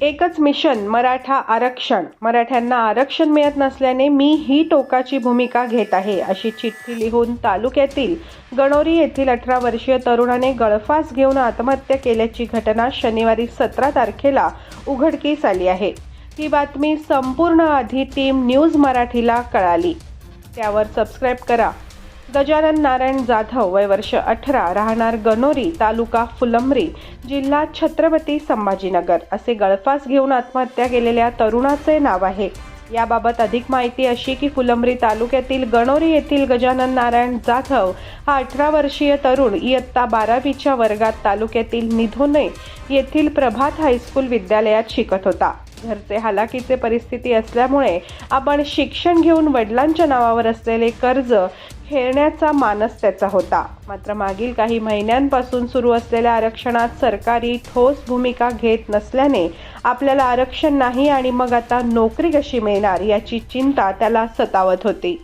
एकच मिशन मराठा आरक्षण. मराठ्यांना आरक्षण मिळत नसल्याने मी ही टोकाची भूमिका घेत आहे अशी चिठ्ठी लिहून तालुक्यातील गणोरी येथील अठरा वर्षीय तरुणाने गळफास घेऊन आत्महत्या केल्याची घटना शनिवारी सतरा तारखेला उघडकीस आली आहे. ही बातमी संपूर्ण आधी टीम न्यूज मराठीला कळाली. त्यावर सबस्क्राईब करा. गजानन नारायण जाधव वय वर्ष अठरा राहणार गणोरी तालुका फुलंब्री जिल्हा छत्रपती संभाजीनगर असे गळफास घेऊन आत्महत्या केलेल्या तरुणाचे नाव आहे. याबाबत अधिक माहिती अशी की फुलंब्री तालुक्यातील गणोरी येथील गजानन नारायण जाधव हा अठरा वर्षीय तरुण इयत्ता बारावीच्या वर्गात तालुक्यातील निधोने येथील प्रभात हायस्कूल विद्यालयात शिकत होता. घरचे हालाकीचे परिस्थिती असल्यामुळे आपण शिक्षण घेऊन वडिलांच्या नावावर असलेले कर्ज खेळण्याचा मानस त्याचा होता. मात्र मागील काही महिन्यांपासून सुरू असलेल्या आरक्षणात सरकारी ठोस भूमिका घेत नसल्याने आपल्याला आरक्षण नाही आणि मग आता नोकरी कशी मिळणार याची चिंता त्याला सतावत होती.